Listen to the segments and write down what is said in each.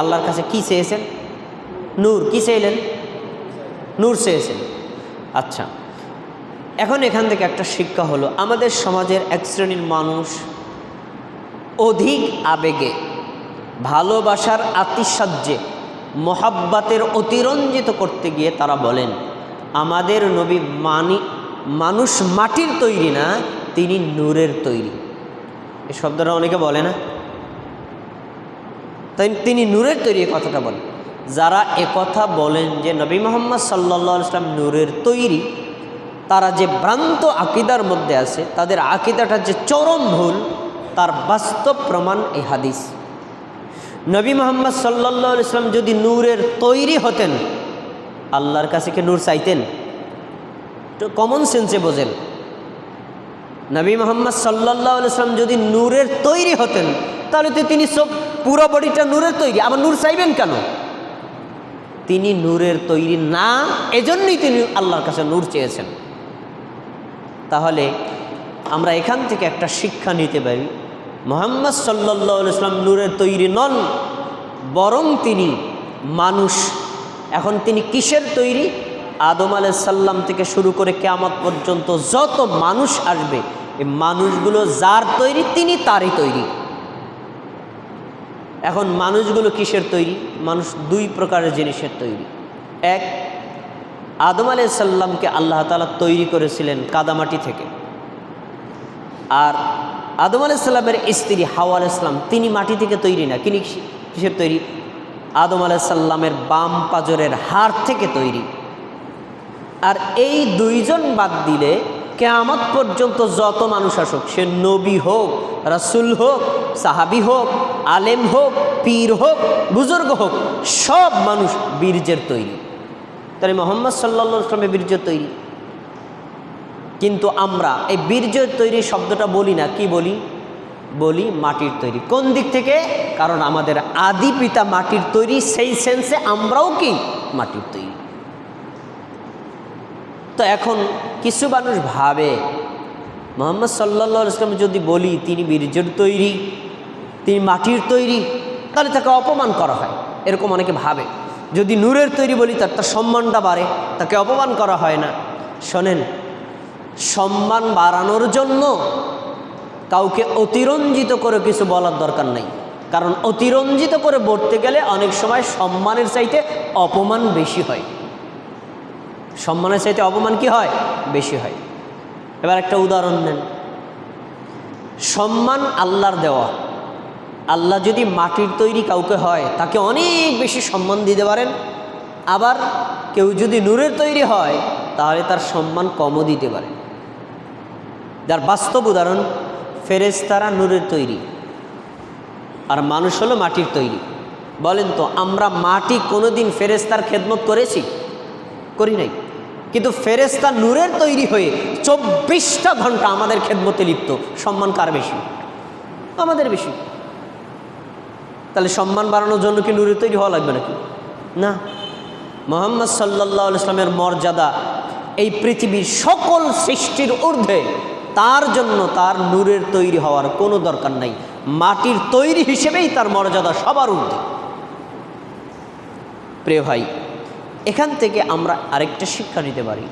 আল্লাহর কাছে কি চেয়েছেন? নূর কি চাইলেন? নূর চেয়েছেন। আচ্ছা এখন এখান থেকে একটা শিক্ষা হলো, আমাদের সমাজের এক শ্রেণির মানুষ অধিক আবেগে, ভালোবাসার আতিসাহ্যে মহাব্বাতের অতিরঞ্জিত করতে গিয়ে তারা বলেন, আমাদের নবী মানি, মানুষ মাটির তৈরি না, তিনি নূরের তৈরি। এই শব্দটা অনেকে বলে না? তাই তিনি নূরের তৈরি কথাটা বলেন। যারা একথা বলেন যে নবী মোহাম্মদ সাল্লা ইসলাম নূরের তৈরি, তারা যে ভ্রান্ত আকিদার মধ্যে আছে, তাদের আকিদাটা যে চরম ভুল, তার বাস্তব প্রমাণ এই হাদিস। নবী মোহাম্মদ সাল্লা ইসলাম যদি নূরের তৈরি হতেন, আল্লাহর কাছে কি নূর চাইতেন? তো কমন সেন্সে বোঝেন। নবী মোহাম্মদ সাল্লাহ ইসলাম যদি নূরের তৈরি হতেন, তাহলে তো তিনি সব পুরো বডিটা নূরের তৈরি। আবার নূর চাইবেন কেন? তিনি নূরের তৈরি না, এজন্যই তিনি আল্লাহর কাছে নূর চেয়েছেন। তাহলে আমরা এখান থেকে একটা শিক্ষা নিতে পারি। মোহাম্মদ সাল্লাহ ইসলাম নূরের তৈরি নন, বরং তিনি মানুষ। এখন তিনি কিসের তৈরি? আদম সাল্লাম থেকে শুরু করে কেয়ামত পর্যন্ত যত মানুষ আসবে, এই মানুষগুলো যার তৈরি, তিনি তারই তৈরি। এখন মানুষগুলো কিসের তৈরি? মানুষ দুই প্রকারের জিনিসের তৈরি। এক, আদম সাল্লামকে আল্লাহ তালা তৈরি করেছিলেন কাদামাটি থেকে। আর আদম আলাইসাল্লামের স্ত্রী হাওয়া আলাইসাল্লাম তিনি মাটি থেকে তৈরি না। তিনি কিসের তৈরি? আদম আলাইসাল্লামের বাম পাজরের হাড় থেকে তৈরি। আর এই দুইজন বাদ দিলে কেয়ামত পর্যন্ত যত মানুষ আসুক, সে নবী হোক, রাসুল হোক, সাহাবি হোক, আলেম হোক, পীর হোক, বুজুর্গ হোক, সব মানুষ বীর্যের তৈরি। তাহলে মোহাম্মদ সাল্লা ইসলামের বীর্যের তৈরি। কিন্তু আমরা এই বীর্য তৈরি শব্দটা বলি না, কি বলি? বলি মাটির তৈরি। কোন দিক থেকে? কারণ আমাদের আদি পিতা মাটির তৈরি, সেই সেন্সে আমরাও কি? মাটির তৈরি। তো এখন কিছু মানুষ ভাবে, মোহাম্মদ সাল্লা ইসলাম যদি বলি, তিনি বীর্যের তৈরি, তিনি মাটির তৈরি, তাহলে তাকে অপমান করা হয়। এরকম অনেকে ভাবে। যদি নূরের তৈরি বলি, তার তার সম্মানটা বাড়ে, তাকে অপমান করা হয় না। শোনেন, সম্মান বাড়ানোর জন্য কাউকে অতিরঞ্জিত করে কিছু বলার দরকার নেই। কারণ অতিরঞ্জিত করে বলতে গেলে অনেক সময় সম্মানের চাইতে অপমান বেশি হয়। সম্মানের চাইতে অপমান কি হয়? বেশি হয়। এবার একটা উদাহরণ নেন। সম্মান আল্লাহর দেওয়া। আল্লাহ যদি মাটির তৈরি কাউকে হয়, তাকে অনেক বেশি সম্মান দিতে পারেন। আবার কেউ যদি নূরের তৈরি হয়, তাহলে তার সম্মান কমও দিতে পারে। যার বাস্তব উদাহরণ ফেরেস্তারা নূরের তৈরি আর মানুষ হলো মাটির তৈরি। বলেন তো, আমরা মাটি কোনোদিন ফেরেস্তার খেদমত করেছি? করি নাই। কিন্তু ফেরেস্তা নূরের তৈরি হয়ে চব্বিশটা ঘণ্টা আমাদের খেদমতে লিপ্ত। সম্মান কার বেশি? আমাদের বেশি। তাহলে সম্মান বাড়ানোর জন্য কি নূরের তৈরি হওয়া লাগবে নাকি? না। মোহাম্মদ সাল্লাহ ইসলামের মর্যাদা এই পৃথিবীর সকল সৃষ্টির ঊর্ধ্বে, তার জন্য তার নূরের তৈরি হওয়ার কোনো দরকার নাই। মাটির তৈরি হিসেবেই তার মর্যাদা সবার ঊর্ধ্বে। প্রিয় ভাই এখান থেকে আমরা আরেকটা শিক্ষা নিতে পারি।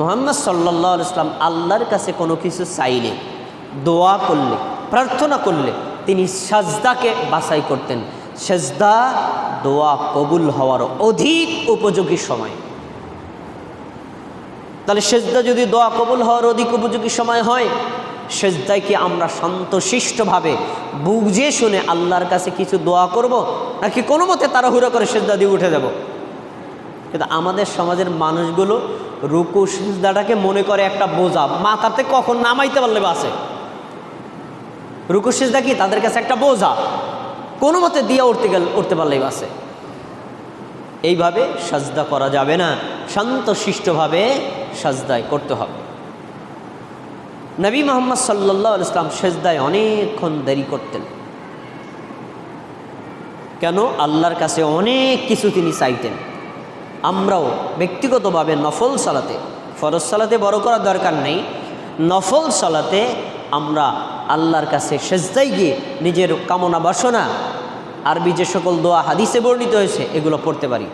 মোহাম্মদ সাল্লাহ ইসলাম আল্লাহর কাছে কোনো কিছু চাইলে, দোয়া করলে, প্রার্থনা করলে তিনি সাজদাকে বাছাই করতেন। সেজদা, দোয়া কবুল হওয়ার অধিক উপযোগী সময়। তাহলে সেজদা যদি দোয়া কবুল হওয়ার অধিক উপযোগী সময় হয়, সেজদায় কি আমরা শান্তশিষ্টভাবে বুঝে শুনে আল্লাহর কাছে কিছু দোয়া করব, নাকি কোনো মতে তাড়াহুড়ো করে সেজদা দিয়ে উঠে যাব? কিন্তু আমাদের সমাজের মানুষগুলো রুকু সিজদাটাকে মনে করে একটা বোঝা। মাথাতে কখন নামাইতে পারলে বাসে রুকু সিজদা কি? তাদের কাছে একটা বোঝা। কোনো মতে দিয়ে উঠতে গেল, উঠতে পারলেই বাসে এইভাবে সাজদা করা যাবে না। শান্তশিষ্টভাবে সাজদায় করতে হবে। নবী মোহাম্মদ সাল্লাহ ইসলাম সেজদায় অনেকক্ষণ দেরি করতেন। কেন? আল্লাহর কাছে অনেক কিছু তিনি চাইতেন। আমরাও ব্যক্তিগতভাবে নফল সালাতে, ফরজ সালাতে বড় করার দরকার নেই। নফল সালাতে আমরা আল্লাহর কাছে সেজদাই গিয়ে নিজের কামনা বাসনা, আরবি যে সকল দোয়া হাদিসে বর্ণিত হয়েছে, এগুলো পড়তে পারি।